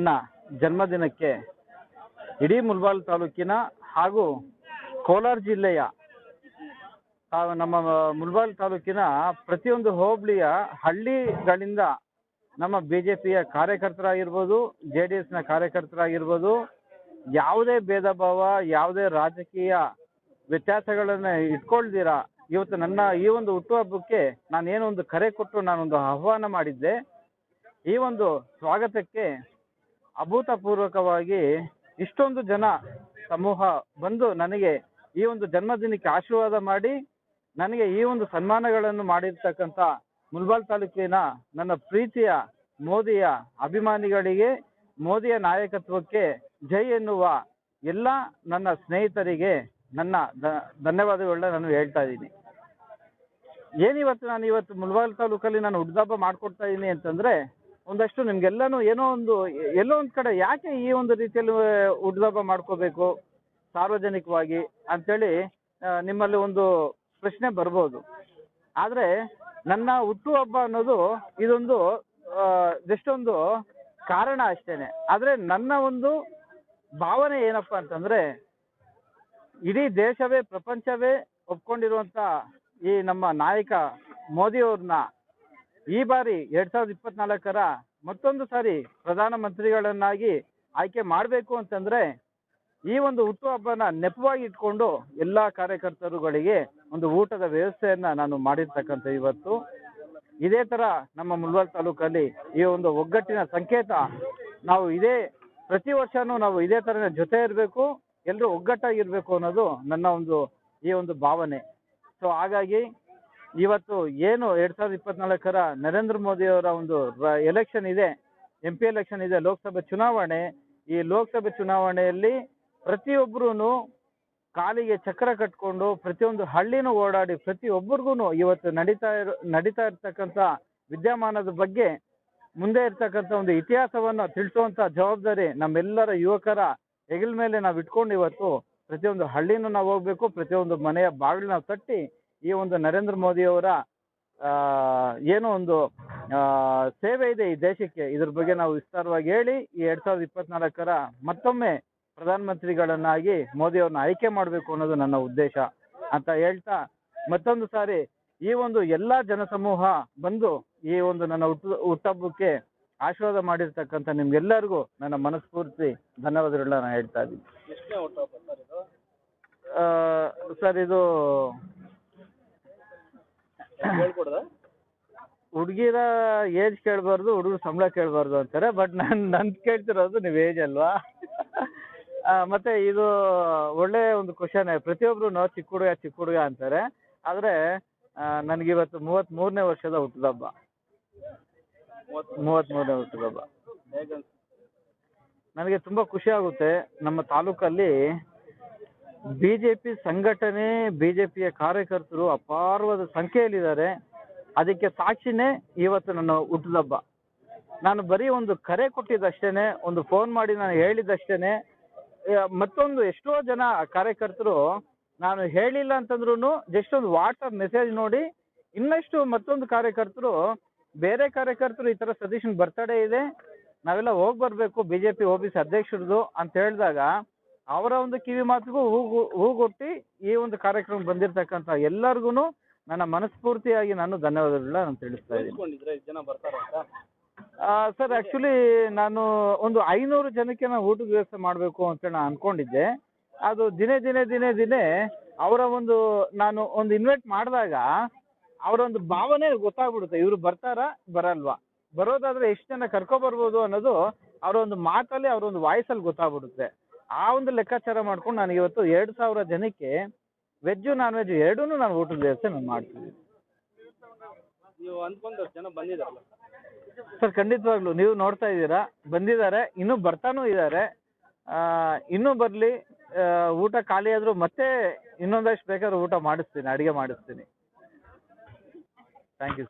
ನನ್ನ ಜನ್ಮದಿನಕ್ಕೆ ಇಡೀ ಮುಲ್ಬಾಲ್ ತಾಲೂಕಿನ ಹಾಗೂ ಕೋಲಾರ ಜಿಲ್ಲೆಯ ನಮ್ಮ ಮುಲ್ಬಾಲ್ ತಾಲೂಕಿನ ಪ್ರತಿಯೊಂದು ಹೋಬಳಿಯ ಹಳ್ಳಿಗಳಿಂದ ನಮ್ಮ ಬಿ ಜೆ ಪಿಯ ಕಾರ್ಯಕರ್ತರಾಗಿರ್ಬೋದು ಜೆ ಡಿ ಎಸ್ನ ಕಾರ್ಯಕರ್ತರಾಗಿರ್ಬೋದು, ಯಾವುದೇ ಭೇದ ಭಾವ ಯಾವುದೇ ರಾಜಕೀಯ ವ್ಯತ್ಯಾಸಗಳನ್ನು ಇಟ್ಕೊಳ್ದಿರ, ಇವತ್ತು ನನ್ನ ಈ ಒಂದು ಹುಟ್ಟುಹಬ್ಬಕ್ಕೆ ನಾನು ಏನೋ ಒಂದು ಕರೆ ಕೊಟ್ಟು ನಾನೊಂದು ಆಹ್ವಾನ ಮಾಡಿದ್ದೆ. ಈ ಒಂದು ಸ್ವಾಗತಕ್ಕೆ ಅಭೂತಪೂರ್ವಕವಾಗಿ ಇಷ್ಟೊಂದು ಜನ ಸಮೂಹ ಬಂದು ನನಗೆ ಈ ಒಂದು ಜನ್ಮದಿನಕ್ಕೆ ಆಶೀರ್ವಾದ ಮಾಡಿ, ನನಗೆ ಈ ಒಂದು ಸನ್ಮಾನಗಳನ್ನು ಮಾಡಿರ್ತಕ್ಕಂಥ ಮುಲ್ಬಾಲ್ ತಾಲೂಕಿನ ನನ್ನ ಪ್ರೀತಿಯ ಮೋದಿಯ ಅಭಿಮಾನಿಗಳಿಗೆ, ಮೋದಿಯ ನಾಯಕತ್ವಕ್ಕೆ ಜೈ ಎನ್ನುವ ಎಲ್ಲ ನನ್ನ ಸ್ನೇಹಿತರಿಗೆ ನನ್ನ ಧನ್ಯವಾದಗಳನ್ನ ನಾನು ಹೇಳ್ತಾ ಇದ್ದೀನಿ. ಏನಿವತ್ತು ನಾನು ಇವತ್ತು ಮುಲ್ಬಾಲ್ ತಾಲೂಕಲ್ಲಿ ನಾನು ಹುಡ್ದಬ್ಬ ಮಾಡ್ಕೊಡ್ತಾ ಇದ್ದೀನಿ ಅಂತಂದ್ರೆ ಒಂದಷ್ಟು ನಿಮ್ಗೆಲ್ಲನೂ ಏನೋ ಒಂದು, ಎಲ್ಲೋ ಒಂದ್ ಕಡೆ ಯಾಕೆ ಈ ಒಂದು ರೀತಿಯಲ್ಲಿ ಹುಡ್ದಬ್ಬ ಮಾಡ್ಕೋಬೇಕು ಸಾರ್ವಜನಿಕವಾಗಿ ಅಂತೇಳಿ ನಿಮ್ಮಲ್ಲಿ ಒಂದು ಪ್ರಶ್ನೆ ಬರ್ಬೋದು. ಆದ್ರೆ ನನ್ನ ಹುಟ್ಟುಹಬ್ಬ ಅನ್ನೋದು ಇದೊಂದು ಜಸ್ಟ್ ಒಂದು ಕಾರಣ ಅಷ್ಟೇನೆ. ಆದ್ರೆ ನನ್ನ ಒಂದು ಭಾವನೆ ಏನಪ್ಪಾ ಅಂತಂದ್ರೆ, ಇಡೀ ದೇಶವೇ, ಪ್ರಪಂಚವೇ ಒಪ್ಕೊಂಡಿರುವಂತ ಈ ನಮ್ಮ ನಾಯಕ ಮೋದಿ ಅವ್ರನ್ನ ಈ ಬಾರಿ ಎರಡ್ ಸಾವಿರದ ಇಪ್ಪತ್ನಾಲ್ಕರ ಮತ್ತೊಂದು ಸಾರಿ ಪ್ರಧಾನ ಮಂತ್ರಿಗಳನ್ನಾಗಿ ಆಯ್ಕೆ ಮಾಡಬೇಕು ಅಂತಂದ್ರೆ ಈ ಒಂದು ಹುಟ್ಟುಹಬ್ಬನ ನೆಪವಾಗಿ ಇಟ್ಕೊಂಡು ಎಲ್ಲಾ ಕಾರ್ಯಕರ್ತರುಗಳಿಗೆ ಒಂದು ಊಟದ ವ್ಯವಸ್ಥೆಯನ್ನ ನಾನು ಮಾಡಿರ್ತಕ್ಕಂಥ ಇವತ್ತು. ಇದೇ ತರ ನಮ್ಮ ಮುಲ್ವಾಲ್ ತಾಲೂಕಲ್ಲಿ ಈ ಒಂದು ಒಗ್ಗಟ್ಟಿನ ಸಂಕೇತ ನಾವು ಇದೇ ಪ್ರತಿ ವರ್ಷನೂ ನಾವು ಇದೇ ತರ ಜೊತೆ ಇರಬೇಕು ಎಲ್ಲರೂ ಒಗ್ಗಟ್ಟಾಗಿರ್ಬೇಕು ಅನ್ನೋದು ನನ್ನ ಒಂದು ಈ ಒಂದು ಭಾವನೆ. ಸೊ ಹಾಗಾಗಿ ಇವತ್ತು ಏನು ಎರಡ್ ಸಾವಿರದ ಇಪ್ಪತ್ನಾಲ್ಕರ ನರೇಂದ್ರ ಮೋದಿ ಅವರ ಒಂದು ಎಲೆಕ್ಷನ್ ಇದೆ ಎಂ ಪಿ ಎಲೆಕ್ಷನ್ ಇದೆ, ಲೋಕಸಭೆ ಚುನಾವಣೆ, ಈ ಲೋಕಸಭೆ ಚುನಾವಣೆಯಲ್ಲಿ ಪ್ರತಿಯೊಬ್ಬರೂ ಕಾಲಿಗೆ ಚಕ್ರ ಕಟ್ಕೊಂಡು ಪ್ರತಿಯೊಂದು ಹಳ್ಳಿನೂ ಓಡಾಡಿ ಪ್ರತಿಯೊಬ್ಬರಿಗೂ ಇವತ್ತು ನಡೀತಾ ಇರೋ, ನಡೀತಾ ಇರ್ತಕ್ಕಂಥ ವಿದ್ಯಮಾನದ ಬಗ್ಗೆ ಮುಂದೆ ಇರ್ತಕ್ಕಂಥ ಒಂದು ಇತಿಹಾಸವನ್ನು ತಿಳಿಸುವಂತ ಜವಾಬ್ದಾರಿ ನಮ್ಮೆಲ್ಲರ ಯುವಕರ ಹೆಗಲ ಮೇಲೆ ನಾವು ಇಟ್ಕೊಂಡು ಇವತ್ತು ಪ್ರತಿಯೊಂದು ಹಳ್ಳಿನೂ ನಾವು ಹೋಗ್ಬೇಕು, ಪ್ರತಿಯೊಂದು ಮನೆಯ ಬಾಗಿಲು ನಾವು ತಟ್ಟಿ ಈ ಒಂದು ನರೇಂದ್ರ ಮೋದಿ ಅವರ ಆ, ಏನೋ ಒಂದು ಆ, ಸೇವೆ ಇದೆ ಈ ದೇಶಕ್ಕೆ. ಇದ್ರ ಬಗ್ಗೆ ನಾವು ವಿಸ್ತಾರವಾಗಿ ಹೇಳಿ ಈ ಎರಡ್ ಸಾವಿರದ ಇಪ್ಪತ್ನಾಲ್ಕರ ಮತ್ತೊಮ್ಮೆ ಪ್ರಧಾನಮಂತ್ರಿಗಳನ್ನಾಗಿ ಮೋದಿ ಅವ್ರನ್ನ ಆಯ್ಕೆ ಮಾಡಬೇಕು ಅನ್ನೋದು ನನ್ನ ಉದ್ದೇಶ ಅಂತ ಹೇಳ್ತಾ ಮತ್ತೊಂದು ಸಾರಿ ಈ ಒಂದು ಎಲ್ಲಾ ಜನಸಮೂಹ ಬಂದು ಈ ಒಂದು ನನ್ನ ಹುಟ್ಟು ಹುಟ್ಟಹಬ್ಬಕ್ಕೆ ಆಶೀರ್ವಾದ ಮಾಡಿರ್ತಕ್ಕಂಥ ನಿಮ್ಗೆಲ್ಲರಿಗೂ ನನ್ನ ಮನಸ್ಫೂರ್ತಿ ಧನ್ಯವಾದಗಳನ್ನ ನಾನು ಹೇಳ್ತಾ ಇದ್ದೀನಿ. ಸರ್ ಇದು ಹೇಳ್ಕೊಡ್ದ? ಹುಡುಗಿರ ಏಜ್ ಕೇಳಬಾರ್ದು ಹುಡುಗರು ಸಂಬಳ ಕೇಳಬಾರ್ದು ಅಂತಾರೆ ಬಟ್ ನಾನು ನನ್ ಕೇಳ್ತಿರೋದು ನೀವು ಏಜ್ ಅಲ್ವಾ? ಮತ್ತೆ ಇದು ಒಳ್ಳೆ ಒಂದು ಕ್ವಶನ್ ಪ್ರತಿಯೊಬ್ರು ಚಿಕ್ಕ ಹುಡುಗ ಚಿಕ್ಕ ಹುಡುಗ ಅಂತಾರೆ ಆದ್ರೆ ನನಗಿವತ್ತು ಮೂವತ್ ಮೂರನೇ ವರ್ಷದ ಹುಟ್ಟುಹಬ್ಬ ಮೂವತ್ತ್ ಮೂರನೇ ಹುಟ್ಟುಹಬ್ಬ ನನಗೆ ತುಂಬಾ ಖುಷಿ ಆಗುತ್ತೆ ನಮ್ಮ ತಾಲೂಕಲ್ಲಿ ಬಿಜೆಪಿ ಸಂಘಟನೆ, ಬಿಜೆಪಿಯ ಕಾರ್ಯಕರ್ತರು ಅಪಾರವಾದ ಸಂಖ್ಯೆಯಲ್ಲಿದ್ದಾರೆ. ಅದಕ್ಕೆ ಸಾಕ್ಷಿನೇ ಇವತ್ತು ನನ್ನ ಹುಟ್ಟುಹಬ್ಬ ನಾನು ಬರೀ ಒಂದು ಕರೆ ಕೊಟ್ಟಿದ್ದಷ್ಟೇನೆ, ಒಂದು ಫೋನ್ ಮಾಡಿ ನಾನು ಹೇಳಿದ್ದಷ್ಟೇನೆ. ಮತ್ತೊಂದು ಎಷ್ಟೋ ಜನ ಕಾರ್ಯಕರ್ತರು ನಾನು ಹೇಳಿಲ್ಲ ಅಂತಂದ್ರು ಜಸ್ಟ್ ಒಂದು ವಾಟ್ಸಪ್ ಮೆಸೇಜ್ ನೋಡಿ ಇನ್ನಷ್ಟು ಮತ್ತೊಂದು ಕಾರ್ಯಕರ್ತರು, ಬೇರೆ ಕಾರ್ಯಕರ್ತರು ಈ ತರ ಸತೀಶನ್ ಬರ್ತಡೇ ಇದೆ. ನಾವೆಲ್ಲ ಹೋಗಿ ಬರ್ಬೇಕು ಬಿ ಸಿ ಅಧ್ಯಕ್ಷರದು ಅಂತ ಹೇಳಿದಾಗ ಅವರ ಒಂದು ಕಿವಿ ಮಾತಿಗೂ ಹೂಗು ಹೂಗೊಟ್ಟಿ ಈ ಒಂದು ಕಾರ್ಯಕ್ರಮ ಬಂದಿರತಕ್ಕಂತ ಎಲ್ಲರಿಗೂ ನನ್ನ ಮನಸ್ಫೂರ್ತಿಯಾಗಿ ನಾನು ಧನ್ಯವಾದಗಳನ್ನ ನಾನು ತಿಳಿಸ್ತಾ ಇದ್ದೀನಿ. ಸರ್ ಆಕ್ಚುಲಿ ನಾನು ಒಂದು ಐನೂರು ಜನಕ್ಕೆ ನಾನು ಊಟದ ವ್ಯವಸ್ಥೆ ಮಾಡಬೇಕು ಅಂತ ನಾನು ಅನ್ಕೊಂಡಿದ್ದೆ. ಅದು ದಿನೇ ದಿನೇ ದಿನೇ ದಿನೇ ಅವರ ಒಂದು ನಾನು ಒಂದು ಇನ್ವೈಟ್ ಮಾಡಿದಾಗ ಅವರ ಒಂದು ಭಾವನೆ ಗೊತ್ತಾಗ್ಬಿಡುತ್ತೆ. ಇವರು ಬರ್ತಾರಾ ಬರಲ್ವಾ? ಬರೋದಾದ್ರೆ ಎಷ್ಟು ಜನ ಕರ್ಕೊಬರ್ಬೋದು ಅನ್ನೋದು ಅವರ ಒಂದು ಮಾತಲ್ಲಿ ಅವರ ಒಂದು ವಾಯ್ಸಲ್ಲಿ ಗೊತ್ತಾಗ್ಬಿಡುತ್ತೆ. ಆ ಒಂದು ಲೆಕ್ಕಾಚಾರ ಮಾಡ್ಕೊಂಡು ನಾನು ಇವತ್ತು ಎರಡು ಸಾವಿರ ಜನಕ್ಕೆ ವೆಜ್ಜು ನಾನ್ ವೆಜ್ ಎರಡೂ ನಾನು ಊಟದ ವ್ಯವಸ್ಥೆ ನಾನು ಮಾಡ್ತೀನಿ. ನೀವು ಅಂದ್ಕೊಂಡಷ್ಟು ಜನ ಬಂದಿದಾರಲ್ಲ. ಸರ್ ಖಂಡಿತವಾಗ್ಲು ನೀವು ನೋಡ್ತಾ ಇದ್ದೀರಾ ಬಂದಿದ್ದಾರೆ ಇನ್ನೂ ಬರ್ತಾನೂ ಇದ್ದಾರೆ. ಇನ್ನೂ ಬರಲಿ ಊಟ ಖಾಲಿ ಆದರೂ ಮತ್ತೆ ಇನ್ನೊಂದಷ್ಟು ಬೇಕಾದ್ರೆ ಊಟ ಮಾಡಿಸ್ತೀನಿ ಅಡುಗೆ ಮಾಡಿಸ್ತೀನಿ. Thank you